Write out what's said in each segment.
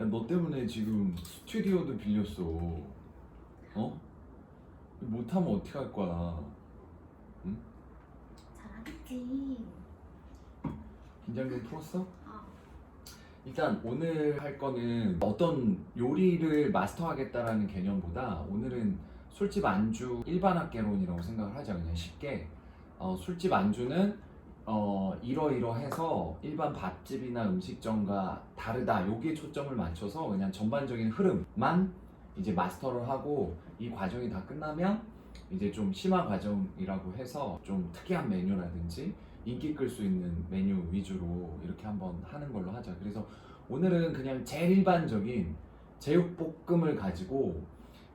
야, 너 때문에 지금 스튜디오도 빌렸어. 어? 못하면 어떻게 할 거야? 잘하겠지. 긴장 좀 풀었어? 아, 일단 오늘 할 거는 어떤 요리를 마스터하겠다라는 개념보다 오늘은 술집 안주 일반 학개론이라고 생각을 하자 그냥 쉽게 어, 술집 안주는 어, 이러이러해서 일반 밥집이나 음식점과 다르다 여기에 초점을 맞춰서 그냥 전반적인 흐름만 이제 마스터를 하고 이 과정이 다 끝나면 이제 좀 심화 과정이라고 해서 좀 특이한 메뉴라든지 인기 끌 수 있는 메뉴 위주로 이렇게 한번 하는 걸로 하자. 그래서 오늘은 그냥 제일 일반적인 제육볶음을 가지고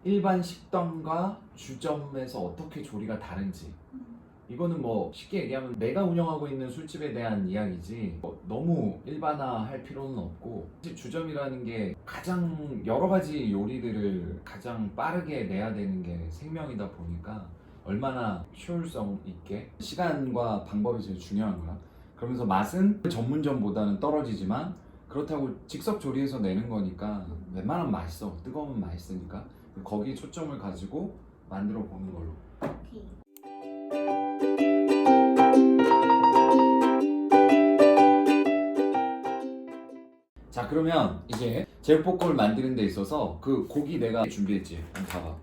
일반 식당과 주점에서 어떻게 조리가 다른지 음, 이거는 뭐 쉽게 얘기하면 내가 운영하고 있는 술집에 대한 이야기지 뭐 너무 일반화할 필요는 없고 사실 주점이라는 게 가장 여러 가지 요리들을 가장 빠르게 내야 되는 게 생명이다 보니까 얼마나 효율성 있게 시간과 방법이 제일 중요한 거야. 그러면서 맛은 전문점보다는 떨어지지만 그렇다고 직접 조리해서 내는 거니까 웬만하면 맛있어. 뜨거우면 맛있으니까 거기에 초점을 가지고 만들어 보는 걸로. 오케이. 자 그러면 이제 제육볶음을 만드는 데 있어서 그 고기 내가 준비했지 한번 봐봐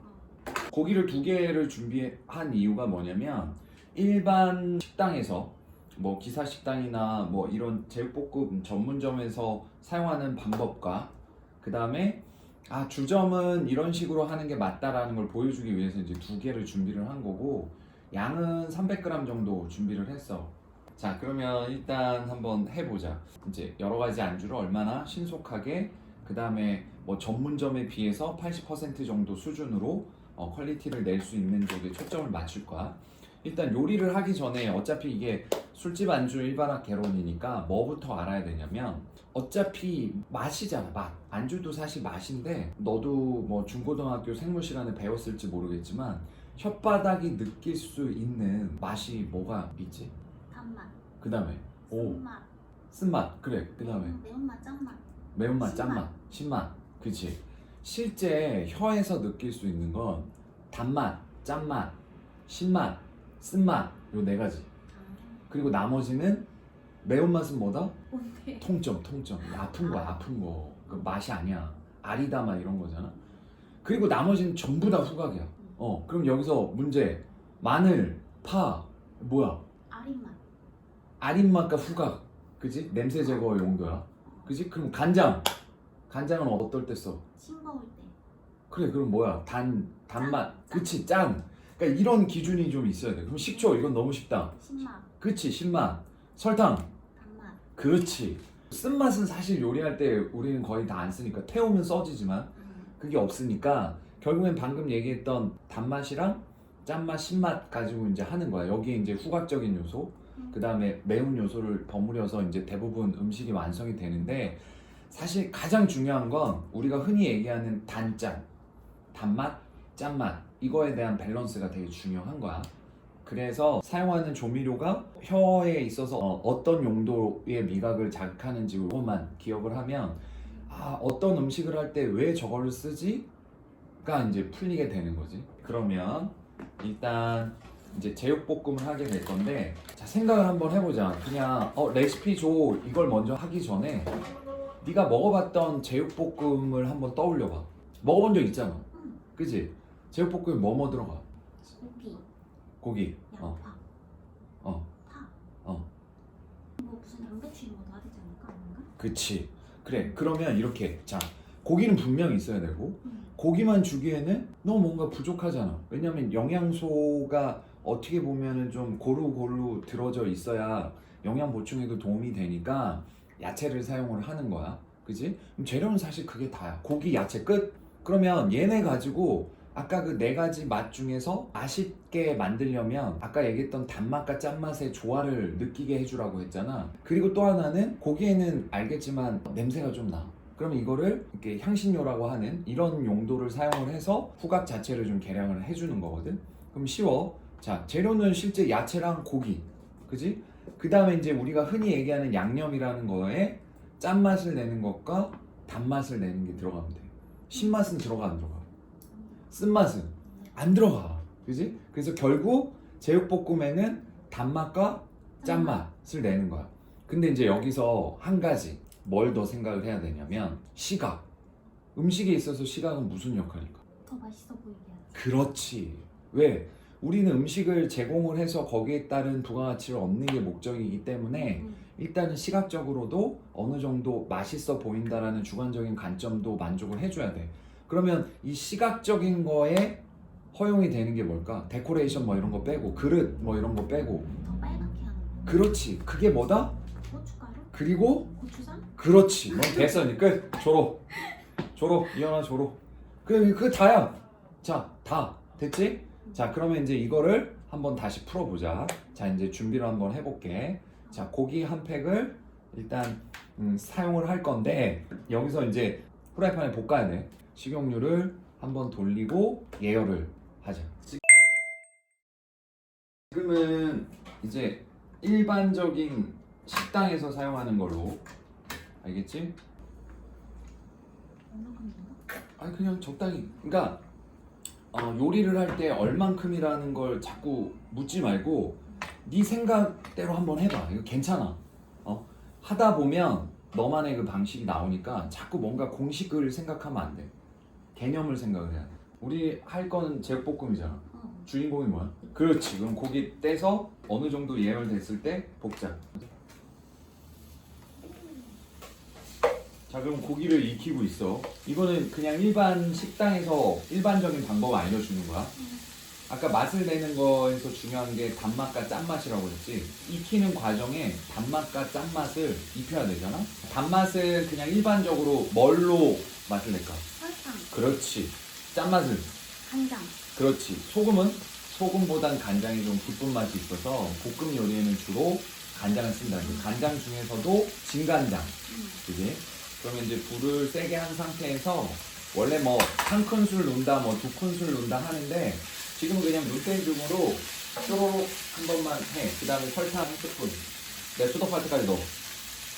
고기를 두 개를 준비한 이유가 뭐냐면 일반 식당에서 뭐 기사 식당이나 뭐 이런 제육볶음 전문점에서 사용하는 방법과 그 다음에 아 주점은 이런 식으로 하는 게 맞다라는 걸 보여주기 위해서 이제 두 개를 준비를 한 거고 양은 300g 정도 준비를 했어 자 그러면 일단 한번 해보자 이제 여러 가지 안주를 얼마나 신속하게 그 다음에 뭐 전문점에 비해서 80% 정도 수준으로 어, 퀄리티를 낼 수 있는 쪽에 초점을 맞출 거야. 일단 요리를 하기 전에 어차피 이게 술집 안주 일반학 개론이니까 뭐부터 알아야 되냐면 어차피 맛이잖아 맛 안주도 사실 맛인데 너도 뭐 중고등학교 생물 시간에 배웠을지 모르겠지만 혓바닥이 느낄 수 있는 맛이 뭐가 있지? 단맛, 그 다음에 오 쓴맛, 쓴맛 그래 그 다음에 매운- 매운맛, 짠맛. 매운맛. 짠맛, 신맛, 그치? 실제 혀에서 느낄 수 있는 건 단맛, 짠맛, 신맛, 쓴맛 요 네 가지. 아, 그리고 나머지는 매운맛은 뭐다? 뭔데? 통점, 통점. 아픈 거야, 아픈 거. 그 맛이 아니야. 아리다 막 이런 거잖아. 그리고 나머지는 전부 다 후각이야. 어, 그럼 여기서 문제. 마늘, 파, 뭐야? 아린맛. 아린맛과 후각. 그지? 냄새 제거 용도야. 그지? 그럼 간장. 간장은 어떨 때 써? 싱거울 때. 그래 그럼 뭐야 단 단맛 짠. 그치 짠 그러니까 이런 기준이 좀 있어야 돼 그럼 식초 이건 너무 쉽다 신맛, 그치 신맛 설탕 단맛. 그렇지 쓴맛은 사실 요리할 때 우리는 거의 다 안 쓰니까 태우면 써지지만 음, 그게 없으니까 결국엔 방금 얘기했던 단맛이랑 짠맛 신맛 가지고 이제 하는 거야 여기에 이제 후각적인 요소 음. 그 다음에 매운 요소를 버무려서 이제 대부분 음식이 완성이 되는데 사실 가장 중요한 건 우리가 흔히 얘기하는 단짠, 단맛, 짠맛 이거에 대한 밸런스가 되게 중요한 거야. 그래서 사용하는 조미료가 혀에 있어서 어, 떤 용도의 미각을 자극하는지 그것만 기억을 하면 아 어떤 음식을 할 때 왜 저거를 쓰지?가 이제 풀리게 되는 거지. 그러면 일단 이제 제육볶음을 하게 될 건데 자 생각을 한번 해보자 그냥 어 레시피 줘 이걸 먼저 하기 전에 네가 먹어봤던 제육볶음을 한번 떠올려봐 먹어본 적 있잖아 음. 그지 제육볶음에 뭐뭐 들어가 고기, 고기 어 양파, 어. 파. 어. 뭐 무슨 양배추 이런 거 넣어야 되지 않을까? 아닌가? 그치 그래 그러면 이렇게 자 고기는 분명히 있어야 되고 음. 고기만 주기에는 너무 뭔가 부족하잖아 왜냐면 영양소가 어떻게 보면은 좀 고루고루 들어져 있어야 영양 보충에도 도움이 되니까 야채를 사용을 하는 거야 그지? 그럼 재료는 사실 그게 다야 고기 야채 끝 그러면 얘네 가지고 아까 그 네 가지 맛 중에서 맛있게 만들려면 아까 얘기했던 단맛과 짠맛의 조화를 느끼게 해주라고 했잖아 그리고 또 하나는 고기에는 알겠지만 냄새가 좀 나. 그러면 이거를 이렇게 향신료라고 하는 이런 용도를 사용을 해서 후각 자체를 좀 개량을 해주는 거거든. 그럼 쉬워. 자, 재료는 실제 야채랑 고기. 그지? 그 다음에 이제 우리가 흔히 얘기하는 양념이라는 거에 짠맛을 내는 것과 단맛을 내는 게 들어가면 돼. 신맛은 들어가 안 들어가? 쓴맛은 안 들어가. 그지? 그래서 결국 제육볶음에는 단맛과 짠맛을 내는 거야. 근데 이제 여기서 한 가지 뭘 더 생각을 해야 되냐면 시각. 음식에 있어서 시각은 무슨 역할일까? 더 맛있어 보이게 하지. 그렇지. 왜? 우리는 음식을 제공을 해서 거기에 따른 부가가치를 얻는 게 목적이기 때문에 음. 일단은 시각적으로도 어느 정도 맛있어 보인다라는 주관적인 관점도 만족을 해줘야 돼. 그러면 이 시각적인 거에 허용이 되는 게 뭘까? 데코레이션 뭐 이런 거 빼고 그릇 뭐 이런 거 빼고 더 빨갛게 하는 거. 그렇지. 그게 뭐다? 고춧가루? 그리고 고추장? 그렇지. 뭐 됐어. 이제 끝. 졸업. 졸업. 이현아 졸업. 그래 그 다야. 자, 다 됐지? 자, 그러면 이제 이거를 한번 다시 풀어보자. 자, 이제 준비를 한번 해볼게. 자, 고기 한 팩을 일단 음, 사용을 할 건데 여기서 이제 프라이팬에 볶아야 돼. 식용유를 한번 돌리고 예열을 하자. 지금은 이제 일반적인 식당에서 사용하는 걸로 알겠지? 아니 그냥 적당히 그러니까 어, 요리를 할 때 얼만큼이라는 걸 자꾸 묻지 말고 네 생각대로 한번 해봐. 이거 괜찮아. 어? 하다 보면 너만의 그 방식이 나오니까 자꾸 뭔가 공식을 생각하면 안 돼. 개념을 생각을 해야 돼. 우리 할 거는 제육볶음이잖아. 어. 주인공이 뭐야? 그렇지. 그럼 고기 떼서 어느 정도 예열됐을 때 볶자 자 그럼 고기를 익히고 있어 이거는 그냥 일반 식당에서 일반적인 방법 알려주는 거야 아까 맛을 내는 거에서 중요한 게 단맛과 짠맛이라고 했지 익히는 과정에 단맛과 짠맛을 입혀야 되잖아 단맛은 그냥 일반적으로 뭘로 맛을 낼까? 설탕, 그렇지 짠맛은 간장. 그렇지. 소금은 소금보단 간장이 좀 깊은 맛이 있어서 볶음 요리에는 주로 간장을 쓴다. 그 간장 중에서도 진간장, 음. 그지? 그러면 이제 불을 세게 한 상태에서 원래 뭐 한 큰술 넣는다, 뭐 두 큰술 넣는다 하는데 지금은 그냥 눈대중으로 쪼로록 한 번만 해. 그 다음에 설탕 한 스푼. 내 수도할 때까지 넣어.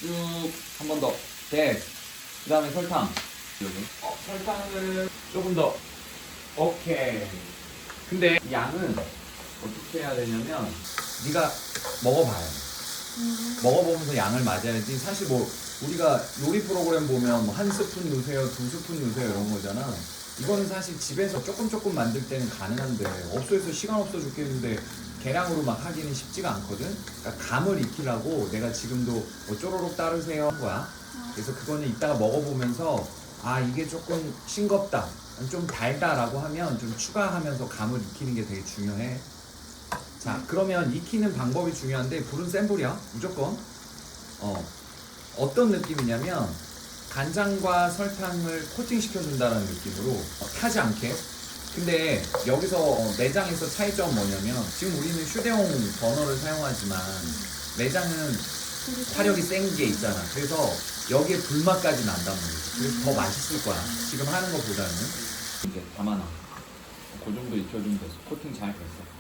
쭉 한 번 더. 됐. 그 다음에 설탕. 여기. 어, 설탕을 조금 더. 오케이. 근데 이 양은 어떻게 해야 되냐면 네가 먹어봐요. 음. 먹어보면서 양을 맞아야지. 사실 뭐 우리가 요리 프로그램 보면 뭐 한 스푼 넣으세요, 두 스푼 넣으세요 이런 거잖아. 이거는 사실 집에서 조금 조금 만들 때는 가능한데 업소에서 시간 없어 죽겠는데 계량으로 막 하기는 쉽지가 않거든. 그러니까 감을 익히려고 내가 지금도 뭐 쪼로록 따르세요 한 거야. 그래서 그거는 이따가 먹어보면서 아 이게 조금 싱겁다, 좀 달다라고 하면 좀 추가하면서 감을 익히는 게 되게 중요해. 자 그러면 익히는 방법이 중요한데 불은 센 불이야 무조건. 어 어떤 느낌이냐면 간장과 설탕을 코팅 시켜준다는 느낌으로 어, 타지 않게. 근데 여기서 어, 매장에서 차이점은 뭐냐면 지금 우리는 휴대용 버너를 사용하지만 매장은 화력이 센 게 있잖아. 그래서 여기에 불맛까지 난단 말이지. 그래서 더 맛있을 거야. 지금 하는 것보다는. 이제 담아놔. 그 정도 익혀주면 됐어. 코팅 잘 됐어.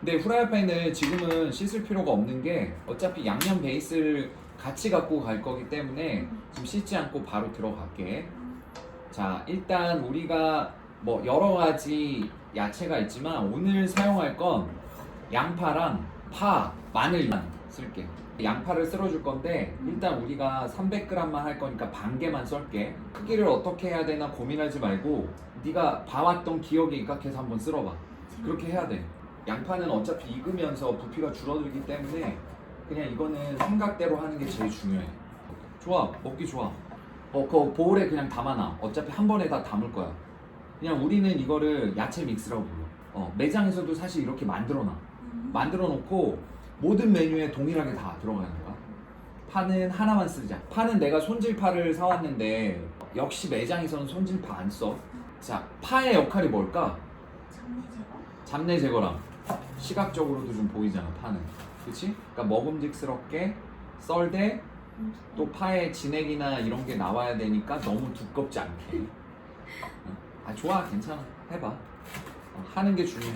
근데 후라이팬을 지금은 씻을 필요가 없는 게 어차피 양념 베이스를 같이 갖고 갈 거기 때문에 지금 씻지 않고 바로 들어갈게. 자, 일단 우리가 뭐 여러 가지 야채가 있지만 오늘 사용할 건 양파랑 파, 마늘만 쓸게. 양파를 썰어줄 건데 일단 우리가 300g만 할 거니까 반 개만 썰게. 크기를 어떻게 해야 되나 고민하지 말고 네가 봐왔던 기억에 입각해서 한번 쓸어봐. 그렇게 해야 돼. 양파는 어차피 익으면서 부피가 줄어들기 때문에 그냥 이거는 생각대로 하는 게 제일 중요해. 좋아, 먹기 좋아. 어, 그 보울에 그냥 담아놔. 어차피 한 번에 다 담을 거야. 그냥 우리는 이거를 야채 믹스라고 불러. 어, 매장에서도 사실 이렇게 만들어놔. 음. 만들어 놓고 모든 메뉴에 동일하게 다 들어가는 거야. 파는 하나만 쓰자. 파는 내가 손질파를 사왔는데 역시 매장에서는 손질파 안 써. 자, 파의 역할이 뭘까? 잡내 제거? 잡내 제거랑 시각적으로도 좀 보이잖아 파는 그치? 그러니까 먹음직스럽게 썰되 음. 또 파의 진액이나 이런 게 나와야 되니까 너무 두껍지 않게 어? 아 좋아 괜찮아 해봐 어, 하는 게 중요해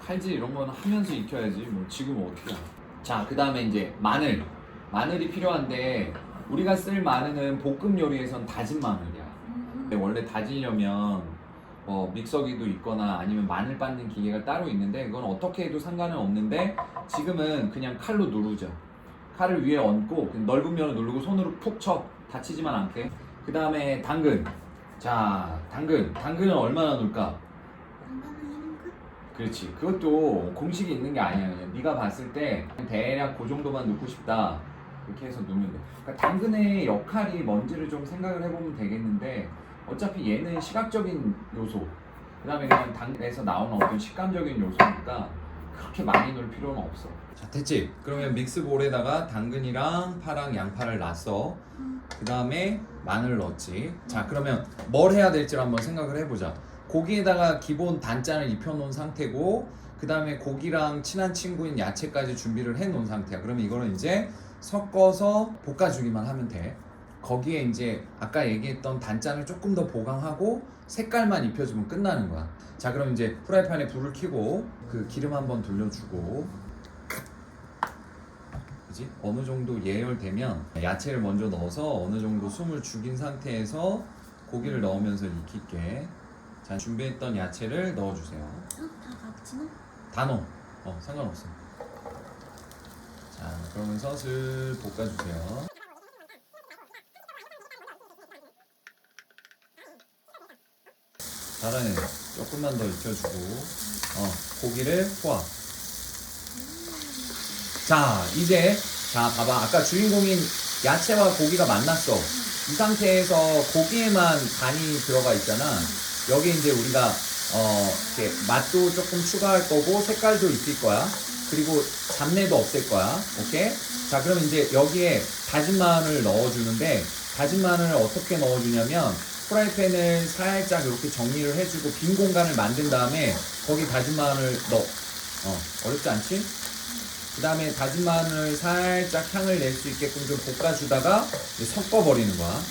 칼질 이런 거는 하면서 익혀야지 뭐 지금 어떻게 자그 다음에 이제 마늘 마늘이 필요한데 우리가 쓸 마늘은 볶음 요리에선 다진 마늘이야. 근데 원래 다지려면 뭐 믹서기도 있거나 아니면 마늘 빻는 기계가 따로 있는데 그건 어떻게 해도 상관은 없는데 지금은 그냥 칼로 누르죠. 칼을 위에 얹고 넓은 면을 누르고 손으로 푹 쳐. 다치지만 않게. 그 다음에 당근. 자, 당근. 당근은 얼마나 넣을까? 그렇지. 그것도 공식이 있는 게 아니야. 그냥 네가 봤을 때 대략 그 정도만 넣고 싶다. 이렇게 해서 넣으면 돼. 그러니까 당근의 역할이 뭔지를 좀 생각을 해보면 되겠는데 어차피 얘는 시각적인 요소. 그다음에 그냥 당근에서 나오는 어떤 식감적인 요소니까 그렇게 많이 넣을 필요는 없어. 자, 됐지? 그러면 믹스볼에다가 당근이랑 파랑 양파를 놨어. 응. 그 다음에 마늘 넣었지. 자, 그러면 뭘 해야 될지 한번 생각을 해보자. 고기에다가 기본 단짠을 입혀놓은 상태고, 그 다음에 고기랑 친한 친구인 야채까지 준비를 해놓은 상태야. 그러면 이거는 이제 섞어서 볶아주기만 하면 돼. 거기에 이제 아까 얘기했던 단짠을 조금 더 보강하고 색깔만 입혀주면 끝나는 거야. 자, 그럼 이제 프라이팬에 불을 켜고 그 기름 한번 돌려주고 그지? 어느 정도 예열되면 야채를 먼저 넣어서 어느 정도 숨을 죽인 상태에서 고기를 넣으면서 익힐게. 자, 준비했던 야채를 넣어주세요. 어? 다 같이 넣어? 다 넣어. 어, 상관없어. 자, 그러면서 슬 볶아주세요. 잘하네. 조금만 더 익혀주고, 어, 고기를 포함. 자, 이제, 자, 봐봐. 아까 주인공인 야채와 고기가 만났어. 이 상태에서 고기에만 간이 들어가 있잖아. 여기 이제 우리가, 어, 이렇게 맛도 조금 추가할 거고, 색깔도 입힐 거야. 그리고 잡내도 없앨 거야. 오케이? 자, 그럼 이제 여기에 다진 마늘 넣어주는데, 다진 마늘을 어떻게 넣어주냐면, 프라이팬을 살짝 이렇게 정리를 해주고, 빈 공간을 만든 다음에, 거기 다진 마늘 넣어. 어, 어렵지 않지? 그 다음에 다진 마늘 살짝 향을 낼 수 있게끔 좀 볶아주다가 이제 섞어버리는 거야.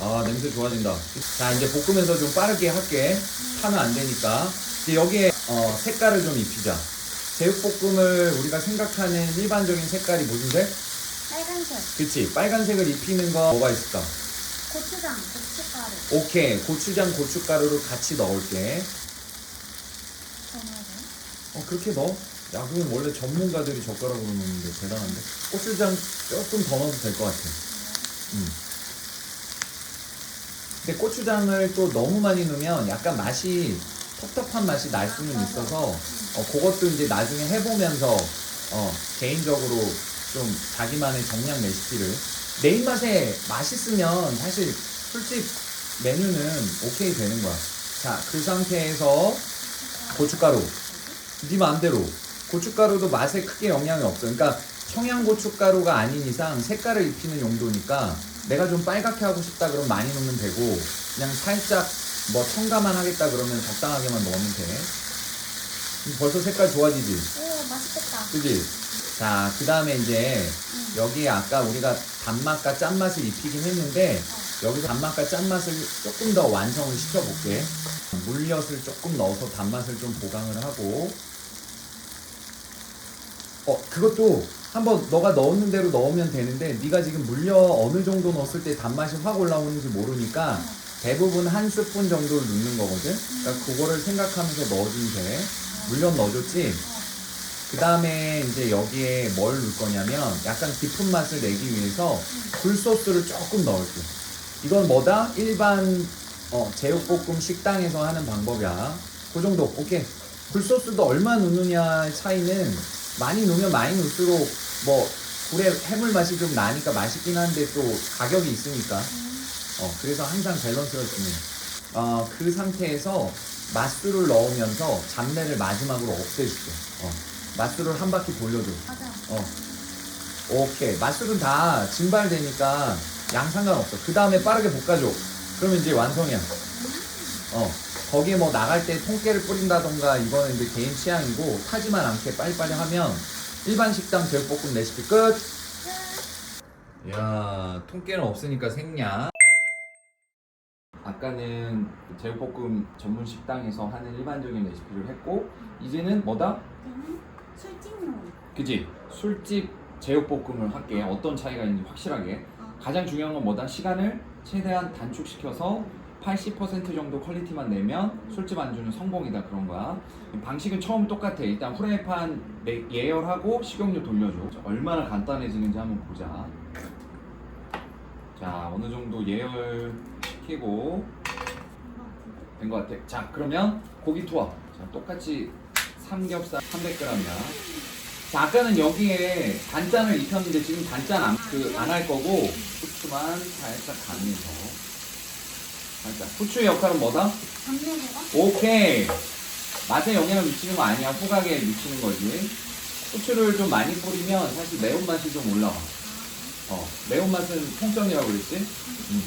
아, 냄새 좋아진다. 자, 이제 볶으면서 좀 빠르게 할게. 타면 안 되니까. 이제 여기에 어, 색깔을 좀 입히자. 제육볶음을 우리가 생각하는 일반적인 색깔이 무슨 색? 빨간색 그치. 빨간색을 입히는 거 뭐가 있을까? 고추장, 고춧가루 오케이. 고추장, 고춧가루를 같이 넣을게. 어, 그렇게 넣어? 야, 그건 원래 전문가들이 젓가락으로 넣는데 대단한데? 고추장 조금 더 넣어도 될 것 같아. 음. 근데 고추장을 또 너무 많이 넣으면 약간 맛이 텁텁한 맛이 날 수는 있어서 어, 그것도 이제 나중에 해보면서 어, 개인적으로 좀 자기만의 정량 레시피를 내 입맛에 맛있으면 사실 술집 메뉴는 오케이 되는 거야. 자, 그 상태에서 고춧가루. 네 마음대로 고춧가루도 맛에 크게 영향이 없어. 그러니까 청양고춧가루가 아닌 이상 색깔을 입히는 용도니까 내가 좀 빨갛게 하고 싶다 그러면 많이 넣으면 되고 그냥 살짝 뭐 첨가만 하겠다 그러면 적당하게만 넣으면 돼. 벌써 색깔 좋아지지? 오 맛있겠다 그지? 자, 그 다음에 이제 응. 여기에 아까 우리가 단맛과 짠맛을 입히긴 했는데 여기서 단맛과 짠맛을 조금 더 완성을 시켜볼게. 물엿을 조금 넣어서 단맛을 좀 보강을 하고 어 그것도 한번 너가 넣는 대로 넣으면 되는데 네가 지금 물엿 어느 정도 넣었을 때 단맛이 확 올라오는지 모르니까 대부분 한 스푼 정도를 넣는 거거든. 그러니까 그거를 생각하면서 넣어주면 돼. 물엿 넣어줬지? 그 다음에 이제 여기에 뭘 넣을 거냐면 약간 깊은 맛을 내기 위해서 굴소스를 조금 넣을게. 이건 뭐다? 일반 어, 제육볶음 식당에서 하는 방법이야. 그 정도. 오케이. 굴소스도 얼마 넣느냐 차이는 많이 넣으면 많이 넣을수록 뭐 굴의 해물 맛이 좀 나니까 맛있긴 한데 또 가격이 있으니까. 어, 그래서 항상 밸런스를 주는. 어, 그 상태에서 맛술을 넣으면서 잡내를 마지막으로 없애줄게. 어, 맛술을 한 바퀴 돌려줘. 맞아 어. 오케이. 맛술은 다 증발되니까 양 상관없어. 그 다음에 빠르게 볶아줘. 그러면 이제 완성이야. 어. 거기에 뭐 나갈 때 통깨를 뿌린다던가 이거는 이제 개인 취향이고 타지만 않게 빨리빨리 하면 일반 식당 제육볶음 레시피 끝. 야, 통깨는 없으니까 생략. 아까는 제육볶음 전문 식당에서 하는 일반적인 레시피를 했고 이제는 뭐다? 이제는 술집용 그지? 술집 제육볶음을 할게. 어떤 차이가 있는지 확실하게. 어, 가장 중요한 건 뭐다? 시간을 최대한 단축시켜서 80% 정도 퀄리티만 내면 술집 안주는 성공이다 그런 거야. 방식은 처음 똑같아. 일단 후라이팬 내- 예열하고 식용유 돌려줘. 얼마나 간단해지는지 한번 보자. 자 어느 정도 예열 시키고 된 것 같아. 자 그러면 고기 투하. 자 똑같이 삼겹살 300g이야. 자 아까는 여기에 단짠을 입혔는데 지금 단짠 안 그 안 할 거고 후추만 살짝 가면서 살짝 후추의 역할은 뭐다? 오케이 맛에 영향을 미치는 거 아니야 후각에 미치는 거지 후추를 좀 많이 뿌리면 사실 매운맛이 좀 올라와 어 매운맛은 통점이라고 그랬지? 음.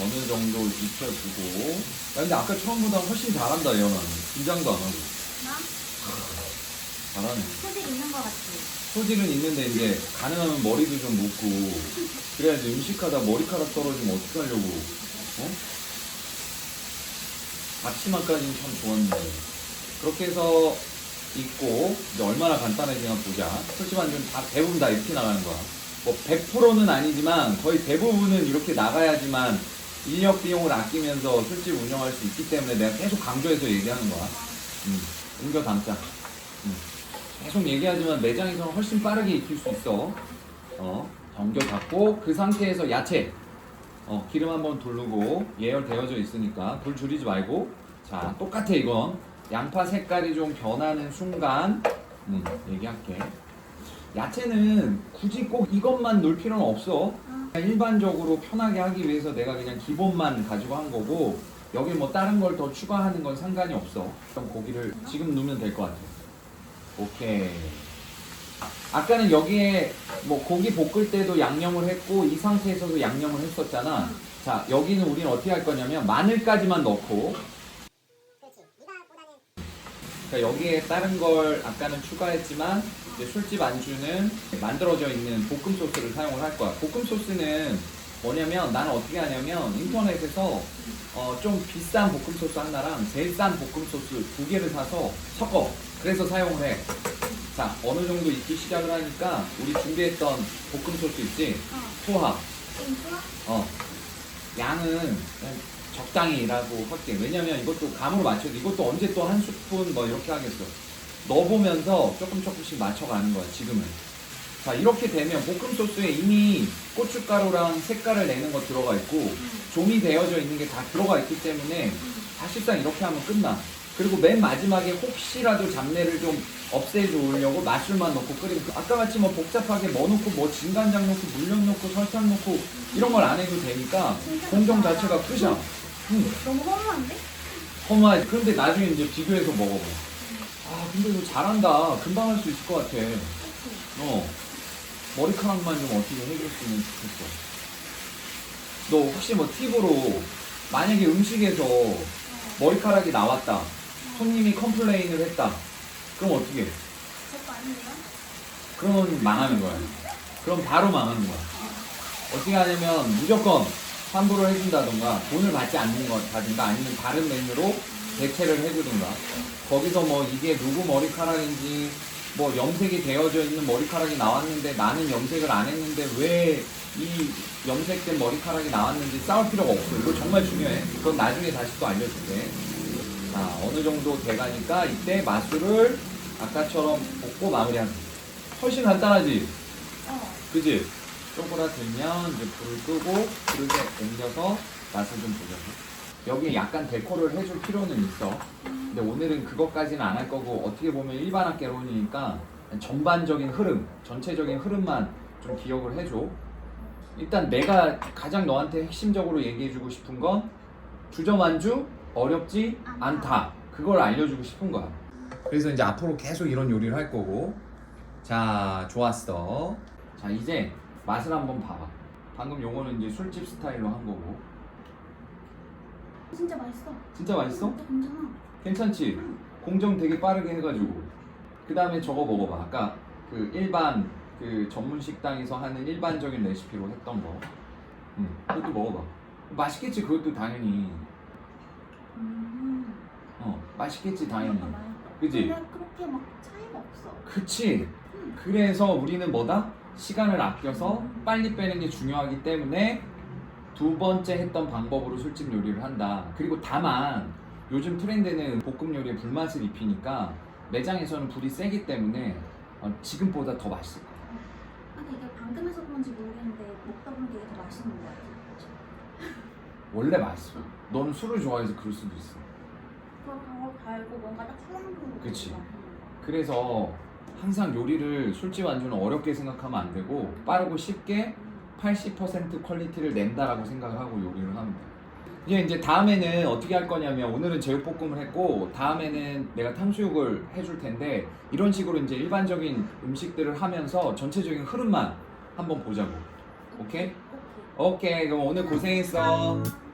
자 어느 정도 익혀주고. 야 근데 아까 처음보다 훨씬 잘한다 예언아. 긴장도 안 하고. 나? 잘하네. 소질 있는 거 같지? 소질은 있는데 이제 가능하면 머리도 좀 묶고. 그래야지 음식하다 머리카락 떨어지면 어떡하려고. 어? 앞치마까지는 참 좋았는데 그렇게 해서 있고 이제 얼마나 간단해지나 보자. 솔직히 완전 다 대부분 다 이렇게 나가는 거야. 뭐 100%는 아니지만 거의 대부분은 이렇게 나가야지만 인력 비용을 아끼면서 술집 운영할 수 있기 때문에 내가 계속 강조해서 얘기하는 거야 음, 옮겨 담자 음. 계속 얘기하지만 매장에서는 훨씬 빠르게 익힐 수 있어. 어, 정겨 닫고 그 상태에서 야채, 어, 기름 한번 두르고 예열 되어져 있으니까 불 줄이지 말고 자 똑같아 이건 양파 색깔이 좀 변하는 순간 음, 얘기할게. 야채는 굳이 꼭 이것만 넣을 필요는 없어. 일반적으로 편하게 하기 위해서 내가 그냥 기본만 가지고 한 거고 여기 뭐 다른 걸 더 추가하는 건 상관이 없어. 그럼 고기를 지금 넣으면 될 것 같아. 오케이. 아까는 여기에 뭐 고기 볶을 때도 양념을 했고 이 상태에서도 양념을 했었잖아. 자 여기는 우리는 어떻게 할 거냐면 마늘까지만 넣고. 자 여기에 다른 걸 아까는 추가했지만 이제 술집 안주는 만들어져 있는 볶음 소스를 사용을 할 거야. 볶음 소스는 뭐냐면 나는 어떻게 하냐면 인터넷에서 어, 좀 비싼 볶음 소스 하나랑 제일 싼 볶음 소스 두 개를 사서 섞어. 그래서 사용을 해. 자, 어느 정도 익기 시작을 하니까 우리 준비했던 볶음 소스 있지? 어. 좋아? 어. 양은 그냥 적당히라고 할게. 왜냐면 이것도 감으로 맞춰서 이것도 언제 또 한 스푼 뭐 이렇게 하겠어. 넣어보면서 조금 조금씩 맞춰가는 거야, 지금은. 자, 이렇게 되면 볶음 소스에 이미 고춧가루랑 색깔을 내는 거 들어가 있고, 응. 좀이 되어져 있는 게 다 들어가 있기 때문에 응. 사실상 이렇게 하면 끝나. 그리고 맨 마지막에 혹시라도 잡내를 좀 없애주려고 맛술만 넣고 끓이면 그 아까 같이 뭐 복잡하게 뭐 넣고 뭐 진간장 넣고 물엿 넣고 설탕 넣고 이런 걸 안 해도 되니까 공정 자체가 끝이야. 응. 너무 허무한데? 허무하지. 그런데 나중에 이제 비교해서 먹어봐. 아 근데 이거 잘한다. 금방 할 수 있을 것 같아. 어. 머리카락만 좀 어떻게 해줬으면 좋겠어. 너 혹시 뭐 팁으로 만약에 음식에서 어. 머리카락이 나왔다. 손님이 컴플레인을 했다. 그럼 어떻게 해? 아닌데요? 그러면 망하는 거야. 그럼 바로 망하는 거야. 어떻게 하냐면 무조건 환불을 해준다던가 돈을 받지 않는 것다든가 아니면 다른 메뉴로 대체를 해주든가 거기서 뭐 이게 누구 머리카락인지 뭐 염색이 되어져 있는 머리카락이 나왔는데 나는 염색을 안 했는데 왜 이 염색된 머리카락이 나왔는지 싸울 필요가 없어. 이거 정말 중요해. 그건 나중에 다시 또 알려줄게. 자, 어느 정도 돼가니까 이때 마술을 아까처럼 볶고 마무리하는. 훨씬 간단하지? 어. 그지? 쪼그라들면 이제 불을 끄고 그릇에 옮겨서 맛을 좀 보자고. 여기 약간 데코를 해줄 필요는 있어. 근데 오늘은 그것까지는 안 할 거고 어떻게 보면 일반 학개론이니까 전반적인 흐름, 전체적인 흐름만 좀 기억을 해줘. 일단 내가 가장 너한테 핵심적으로 얘기해주고 싶은 건 주저만주 어렵지 않다. 그걸 알려주고 싶은 거야. 그래서 이제 앞으로 계속 이런 요리를 할 거고. 자, 좋았어. 자, 이제 맛을 한번 봐봐. 방금 요거는 이제 술집 스타일로 한 거고. 진짜 맛있어. 진짜 맛있어? 응, 괜찮아. 괜찮지? 공정 되게 빠르게 해가지고. 그 다음에 저거 먹어봐. 아까 그 일반 그 전문 식당에서 하는 일반적인 레시피로 했던 거. 응, 그것도 먹어봐. 맛있겠지, 그것도 당연히. 음. 어, 맛있겠지, 당연히. 그지? 근데 그렇게 막 차이가 없어. 그치? 응. 그래서 우리는 뭐다? 시간을 아껴서 빨리 빼는 게 중요하기 때문에 두 번째 했던 방법으로 술집 요리를 한다. 그리고 다만 요즘 트렌드는 볶음 요리에 불맛을 입히니까 매장에서는 불이 세기 때문에 어, 지금보다 더 맛있을 거야. 근데 이게 방금 해서 그런지 모르겠는데 먹다 보니까 이게 더 맛있는 것 같아. 원래 맛있어. 너는 술을 좋아해서 그럴 수도 있어. 달고 뭔가 딱 그치. 그래서 항상 요리를 술집 안주는 어렵게 생각하면 안 되고 빠르고 쉽게 80% 퀄리티를 낸다라고 생각을 하고 요리를 하면 돼. 이제 이제 다음에는 어떻게 할 거냐면 오늘은 제육볶음을 했고 다음에는 내가 탕수육을 해줄 텐데 이런 식으로 이제 일반적인 음식들을 하면서 전체적인 흐름만 한번 보자고. 오케이? 오케이. 그럼 오늘 고생했어. 짠.